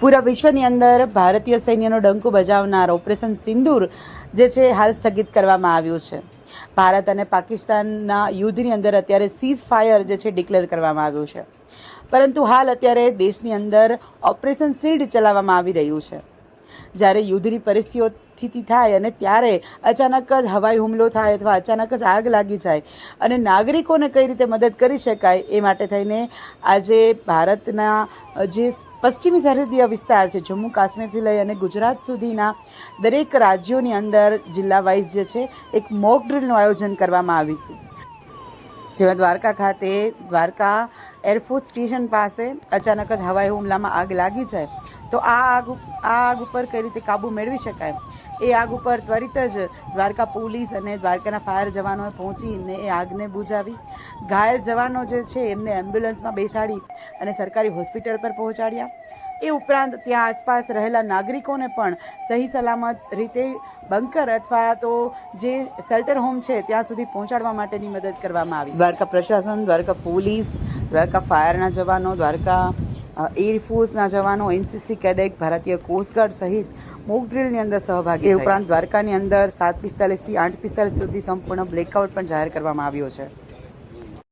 પૂરા વિશ્વની અંદર ભારતીય સૈન્યનો ડંકો બજાવનાર ઓપરેશન સિંદૂર જે છે હાલ સ્થગિત કરવામાં આવ્યું છે. ભારત અને પાકિસ્તાનના યુદ્ધની અંદર અત્યારે સીઝ ફાયર જે છે ડિક્લેર કરવામાં આવ્યું છે. પરંતુ હાલ અત્યારે દેશની અંદર ઓપરેશન શિલ્ડ ચલાવવામાં આવી રહ્યું છે. જ્યારે યુદ્ધની પરિસ્થિતિ થાય અને ત્યારે અચાનક જ હવાઈ હુમલો થાય અથવા અચાનક જ આગ લાગી જાય અને નાગરિકોને કઈ રીતે મદદ કરી શકાય એ માટે થઈને આજે ભારતના જે પશ્ચિમી સરહદીય વિસ્તાર છે, જમ્મુ કાશ્મીરથી લઈ અને ગુજરાત સુધીના દરેક રાજ્યોની અંદર જિલ્લા વાઇઝ જે છે, એક મોક ડ્રિલનું આયોજન કરવામાં આવ્યું હતું. જેમાં દ્વારકા ખાતે દ્વારકા એરફોર્સ સ્ટેશન પાસે અચાનક જ હવાઈ હુમલામાં આગ લાગી જાય, તો આ આગ આ આગ ઉપર કઈ રીતે કાબૂ મેળવી શકાય? એ આગ ઉપર ત્વરિત જ દ્વારકા પોલીસ અને દ્વારકાના ફાયર જવાનોએ પહોંચીને એ આગને બુઝાવી ઘાયલ જવાનો જે છે એમને એમ્બ્યુલન્સમાં બેસાડી અને સરકારી હોસ્પિટલ પર પહોંચાડ્યા. એ ઉપરાંત ત્યાં આસપાસ રહેલા નાગરિકોને પણ સહી સલામત રીતે બંકર અથવા તો જે શેલ્ટર હોમ છે, ત્યાં સુધી પહોંચાડવા માટેની મદદ કરવામાં આવી. દ્વારકા પ્રશાસન, દ્વારકા પોલીસ દ્વારકા ફાયરના જવાનો દ્વારકા એરફોર્સના જવાનો એનસીસી કેડેટ ભારતીય કોસ્ટગાર્ડ સહિત મોક ડ્રિલની અંદર સહભાગી એ ઉપરાંત દ્વારકાની અંદર સાત પિસ્તાલીસથી આઠ પિસ્તાલીસ સુધી સંપૂર્ણ બ્લેકઆઉટ પણ જાહેર કરવામાં આવ્યો છે.